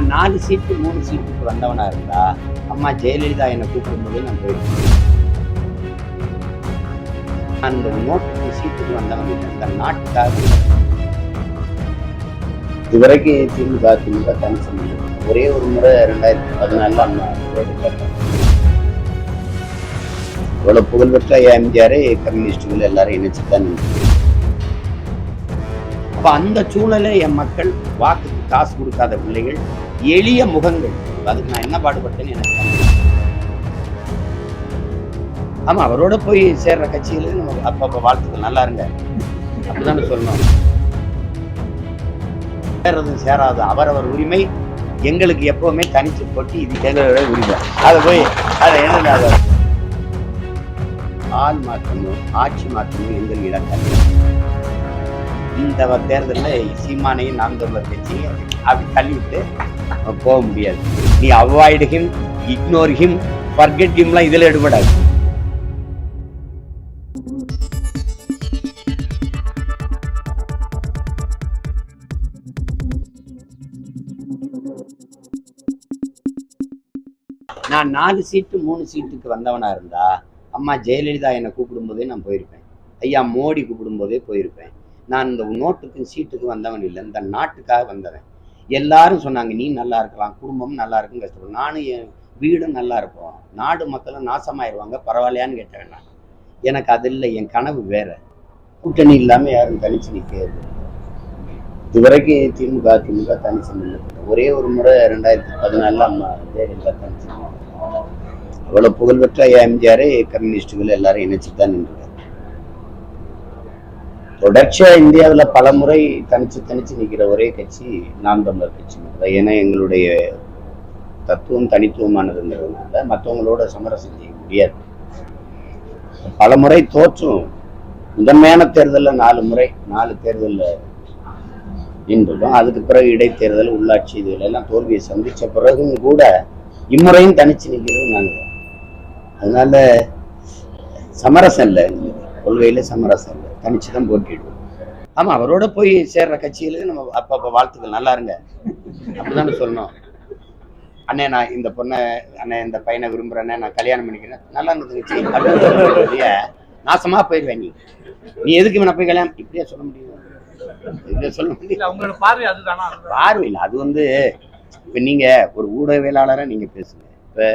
நான் நாலு சீட்டு மூணு சீட்டுக்கு வந்தவனா இருந்தா அம்மா ஜெயலலிதா என்னை கூப்பிடும்போது நான் போயிருக்கேன் அந்த நோட்டு சீட்டுக்கு வந்தவன் அந்த நாட்டுக்காக இதுவரைக்கும் திமுக திமுக தனி சம்பந்தம் ஒரே ஒரு முறை ரெண்டாயிரத்தி பதினாலுல அம்மா ரோடு போட்டாங்க. இவ்வளவு புகழ்பெற்ற எம்ஜிஆர் கம்யூனிஸ்டுகள் எல்லாரும் இணைச்சு தான் நின்னுச்சு. அப்ப அந்த சூழலை என் மக்கள் வாக்குக்கு காசு கொடுக்காத பிள்ளைகள் எளிய முகங்கள். அதுக்கு நான் என்ன பாடுபட்டேன்னு எனக்கு ஆமா அவரோட போய் சேர்ற கட்சியில நம்ம அப்பப்ப வாழ்த்துக்கள். நல்லா இருங்க. அப்படிதான் சொல்லணும். சேர்றதும் சேராது. அவரவர் உரிமை எங்களுக்கு எப்பவுமே தனிச்சு போட்டு இது எங்களோட உரிமை. அதை போய் அதை என்ன ஆள் மாற்றமும் ஆட்சி மாற்றமும் எங்கள் இலக்கம் இந்த தேர்தலில் சீமானையும் நாம் தமிழர் கட்சி அப்படி தள்ளிவிட்டு போக முடியாது. நீ avoid him ignore him forget ஹிம்லாம் இதில் எடுபடாது. நான் நாலு சீட்டு மூணு சீட்டுக்கு வந்தவனா இருந்தா அம்மா ஜெயலலிதா என்னை கூப்பிடும்போதே நான் போயிருப்பேன். ஐயா மோடி கூப்பிடும்போதே போயிருப்பேன். நான் இந்த நோட்டுக்கும் சீட்டுக்கு வந்தவன் இல்லை. இந்த நாட்டுக்காக வந்தவன். எல்லாரும் சொன்னாங்க நீ நல்லா இருக்கலாம். குடும்பமும் நல்லா இருக்கும் கஷ்டப்படும் நானும் என் வீடும் நல்லா இருப்போம் நாடு மக்களும் நாசமாயிருவாங்க. பரவாயில்லையான்னு கேட்டேன் நான். எனக்கு அது இல்லை. என் கனவு வேற. கூட்டணி இல்லாமல் யாரும் தனிச்சு நிற்கிறது இதுவரைக்கும் திமுக திமுக தனிச்சு நின்று ஒரே ஒரு முறை ரெண்டாயிரத்தி பதினாலில் அம்மா ஜெயலலிதா தனிச்சு அவ்வளோ புகழ்பெற்ற எம்ஜிஆர் கம்யூனிஸ்டுகள் எல்லாரும் இணைச்சு தான் நின்று தொடர்ச்சியா இந்தியாவுல பல முறை தனிச்சு தனிச்சு நிக்கிற ஒரே கட்சி நாம் தமிழர் கட்சி ஏன்னா எங்களுடைய தத்துவம் தனித்துவமானதுங்கிறதுனால மற்றவங்களோட சமரசம் செய்ய முடியாது. பல முறை தோற்றும். முதன்மையான தேர்தல்ல நாலு முறை நாலு தேர்தலில் நின்றுடும் அதுக்கு பிறகு இடைத்தேர்தல் உள்ளாட்சி இதுல எல்லாம் தோல்வியை சந்திச்ச பிறகும் கூட இம்முறையும் தனிச்சு நிற்கிறது நாங்க. அதனால சமரசம் இல்லை கொள்கையில் கொள்கையில சமரசம் இல்லை. தனிச்சு தான் போட்டிடுவோம் ஆமா அவரோட போய் சேர்ற கட்சியில நம்ம அப்பப்ப வாழ்த்துக்கள். நல்லா இருங்க. அப்படிதானே சொல்லணும். அண்ணே நான் இந்த பொண்ணை அண்ணே இந்த பையனை விரும்புறேன்னே நான் கல்யாணம் பண்ணிக்கிறேன். நல்லா இருந்தது கட்சி. அப்படின்னு நாசமா போயிடுவேன் நீ. நீ எதுக்கு இவனை போய் கல்யாணம் இப்படியே சொல்ல முடியும். இப்படியே சொல்ல உங்களோட பார்வை அதுதானா. பார்வையில் அது வந்து இப்போ நீங்க ஒரு ஊடகவியலாளரா நீங்க பேசுங்க. இப்போ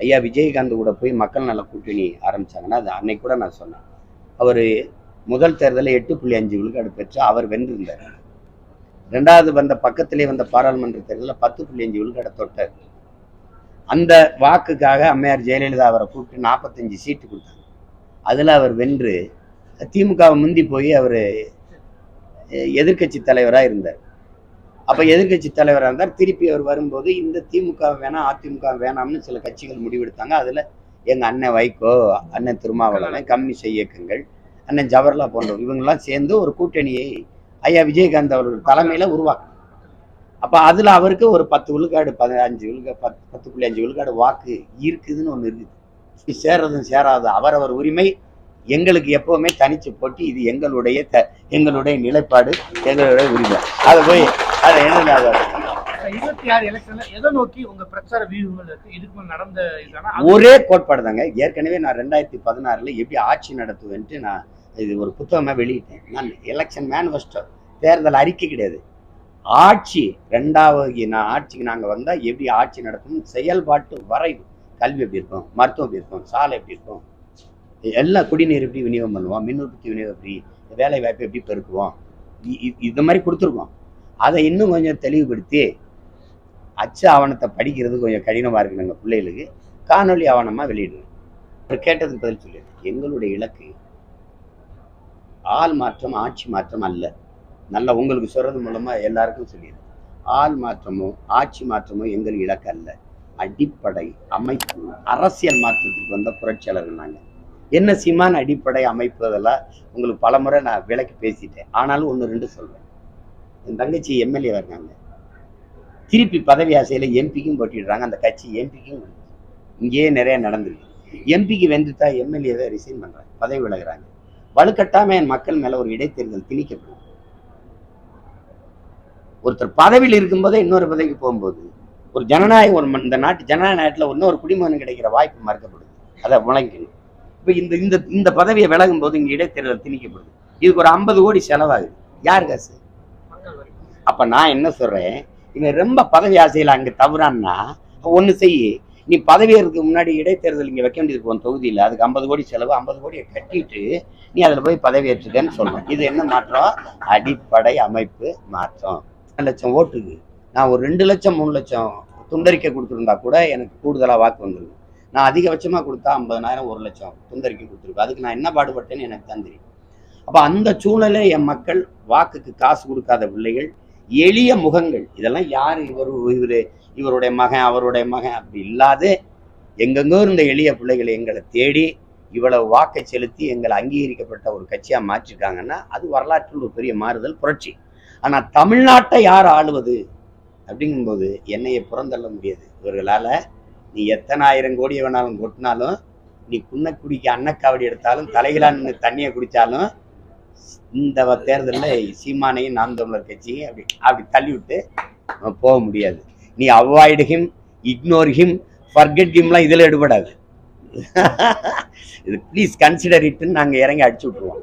ஐயா விஜயகாந்த் கூட போய் மக்கள் நல கூட்டணி ஆரம்பிச்சாங்கன்னா அது அன்னைக்கு கூட நான் சொன்னேன். அவர் முதல் தேர்தலில் எட்டு புள்ளி அஞ்சு விழுக்காடு பெற்று அவர் வென்றிருந்தார். ரெண்டாவது வந்த பக்கத்திலே வந்த பாராளுமன்ற தேர்தலில் பத்து புள்ளி அஞ்சு விழுக்காடை தொட்டார். அந்த வாக்குக்காக அம்மையார் ஜெயலலிதா அவரை கூப்பிட்டு நாற்பத்தஞ்சு சீட்டு கொடுத்தாங்க. அதில் அவர் வென்று திமுகவை முந்தி போய் அவர் எதிர்க்கட்சி தலைவராக இருந்தார். அப்ப எதிர்க்கட்சி தலைவராக இருந்தார். திருப்பி அவர் வரும்போது இந்த திமுக வேணாம் அதிமுக வேணாம்னு சில கட்சிகள் முடிவெடுத்தாங்க. அதுல எங்க அண்ணன் வைகோ அண்ணன் திருமாவளவன் கம்யூனிஸ்ட் இயக்கங்கள் அண்ணன் ஜவஹர்லால் போன்றவர். இவங்கெல்லாம் சேர்ந்து ஒரு கூட்டணியை ஐயா விஜயகாந்த் அவர்கள் தலைமையில உருவாக்கணும் அப்ப அதுல அவருக்கு ஒரு பத்து விழுக்காடு பதினஞ்சு விழுக்காடு பத்து பத்து புள்ளி அஞ்சு விழுக்காடு வாக்கு இருக்குதுன்னு ஒண்ணு இருக்குது. சேர்றதும் சேராது. அவரவர் உரிமை எங்களுக்கு எப்பவுமே தனிச்சு போட்டு. இது எங்களுடைய த- எங்களுடைய நிலைப்பாடு எங்களுடைய உரிமை. அதை போய் அதை என்ன இருபத்தி ஆறு எலெக்ஷன்ல எதை நோக்கி உங்க பிரச்சார வியூகங்கள் இருக்கு? இதுக்கு நடந்த ஒரே கோட்பாடு தாங்க ஏற்கனவே நான் ரெண்டாயிரத்தி பதினாறுல எப்படி ஆட்சி நடத்துவேன்ட்டு நான் இது ஒரு புத்தகமாக வெளியிட்டேன். நான் எலெக்ஷன் மேனிஃபெஸ்டோ தேர்தல் அறிக்கை கிடையாது. ஆட்சி ரெண்டாவது நான் ஆட்சிக்கு நாங்கள் வந்தால் எப்படி ஆட்சி நடத்தணும் செயல்பாட்டு வரைவு. கல்வி எப்படி இருக்கும்? மருத்துவம் எப்படி இருக்கும்? சாலை எப்படி இருக்கும்? எல்லா குடிநீர் எப்படி விநியோகம் பண்ணுவோம்? மின் உற்பத்தி விநியோகம் எப்படி? வேலை வாய்ப்பு எப்படி பெருக்குவோம்? இது மாதிரி கொடுத்துருக்கோம். அதை இன்னும் கொஞ்சம் தெளிவுபடுத்தி அச்சு ஆவணத்தை படிக்கிறது கொஞ்சம் கடினமாக இருக்குது எங்கள் பிள்ளைகளுக்கு. காணொளி ஆவணமாக வெளியிடுவேன் அப்புறம் கேட்டதுக்கு பதில் சொல்லிடுறேன். எங்களுடைய இலக்கு ஆள் மாற்றம் ஆட்சி மாற்றம் அல்ல. நல்லா உங்களுக்கு சொல்றது மூலமாக எல்லாருக்கும் சொல்லிடுது ஆள் மாற்றமோ ஆட்சி மாற்றமோ எங்கள் இலக்கு அல்ல. அடிப்படை அமைப்பு அரசியல் மாற்றத்துக்கு வந்த புரட்சியாளர்கள் நாங்கள் என்ன சீமான் அடிப்படை அமைப்பு அதெல்லாம் உங்களுக்கு பலமுறை நான் விலக்கி பேசிட்டேன். ஆனாலும் ஒன்று ரெண்டு சொல்கிறேன் என் தங்கச்சி எம்எல்ஏ இருக்காங்க. திருப்பி பதவி ஆசையில் எம்பிக்கும் போட்டிடுறாங்க. அந்த கட்சி எம்பிக்கும் இங்கேயே நிறைய நடந்திருக்கு. எம்பிக்கு வென்றுட்டா எம்எல்ஏவை ரிசைன் பண்ணுறாங்க பதவி விலகுறாங்க. வலுக்கட்டாம என் மக்கள் மேல ஒரு இடைத்தேர்தல் திணிக்கப்படும். ஒருத்தர் பதவியில் இருக்கும்போதே இன்னொரு பதவிக்கு போகும்போது ஒரு ஜனநாயகம் ஒரு இந்த நாட்டு ஜனநாயக நாட்டில் இன்னொரு குடிமகன் கிடைக்கிற வாய்ப்பு மறுக்கப்படுது. அதை முளைக்கணும் இப்போ இந்த இந்த இந்த பதவியை விலகும் போது இங்கே இடைத்தேர்தல் திணிக்கப்படுது. இதுக்கு ஒரு ஐம்பது கோடி செலவாகுது. யார் காசு? அப்போ அப்ப நான் என்ன சொல்றேன்? இவன் ரொம்ப பதவி ஆசையில் அங்க தவறான்னா ஒண்ணு செய் நீ பதவியேறதுக்கு முன்னாடி இடைத்தேர்தல் இங்கே வைக்க வேண்டியது போன தொகுதியில் அதுக்கு ஐம்பது கோடி செலவு ஐம்பது கோடியை கட்டிட்டு நீ அதில் போய் பதவியேற்றுக்கன்னு சொல்லணும். இது என்ன மாற்றம்? அடிப்படை அமைப்பு மாற்றம். ரெண்டு லட்சம் ஓட்டுக்கு. நான் ஒரு ரெண்டு லட்சம் மூணு லட்சம் துண்டறிக்கை கொடுத்துருந்தா கூட எனக்கு கூடுதலாக வாக்கு வந்திருக்கும் நான் அதிகபட்சமாக கொடுத்தா ஐம்பதனாயிரம் ஒரு லட்சம் துண்டறிக்கை கொடுத்துருக்கேன் அதுக்கு நான் என்ன பாடுபட்டேன்னு எனக்கு தான் தெரியும். அப்போ அந்த சூழலை என் மக்கள் வாக்குக்கு காசு கொடுக்காத பிள்ளைகள் எளிய முகங்கள். இதெல்லாம் யார்? இவர் இவர் இவருடைய மகன் அவருடைய மகன் அப்படி இல்லாத எங்கெங்கோ இருந்த எளிய பிள்ளைகளை எங்களை தேடி இவ்வளவு வாக்கை செலுத்தி எங்களை அங்கீகரிக்கப்பட்ட ஒரு கட்சியாக மாற்றிருக்காங்கன்னா அது வரலாற்றில் ஒரு பெரிய மாறுதல் புரட்சி. ஆனால் தமிழ்நாட்டை யார் ஆளுவது? அப்படிங்கும்போது என்னையை புறந்தள்ள முடியாது. இவர்களால் நீ எத்தனை ஆயிரம் கோடியை வேணாலும் கொட்டினாலும் நீ குன்னக்குடிக்கு அன்னக்காவடி எடுத்தாலும் தலைகளா தண்ணியை குடித்தாலும் இந்த தேர்தலில் சீமானையும் நாம் தமிழர் கட்சியும் அப்படி அப்படி தள்ளி விட்டு நம்ம போக முடியாது. நீ avoid him ignore him forget ஹிம்லாம் இதில் எடுபடாது. இது ப்ளீஸ் கன்சிடர் இட்டுன்னு நாங்கள் இறங்கி அடிச்சு விட்ருவோம்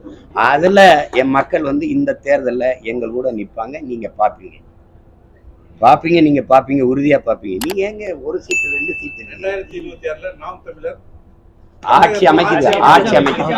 அதில் என் மக்கள் வந்து இந்த தேர்தலில் எங்கள் கூட நிற்பாங்க நீங்கள் பார்ப்பீங்க பார்ப்பீங்க நீங்கள் பார்ப்பீங்க உறுதியாக பார்ப்பீங்க நீங்கள் ஏங்க ஒரு சீட்டு ரெண்டு சீட்டு ரெண்டாயிரத்தி இருபத்தி ஆறுல நாம் தமிழர் ஆட்சி அமைக்குது ஆட்சி அமைக்குது.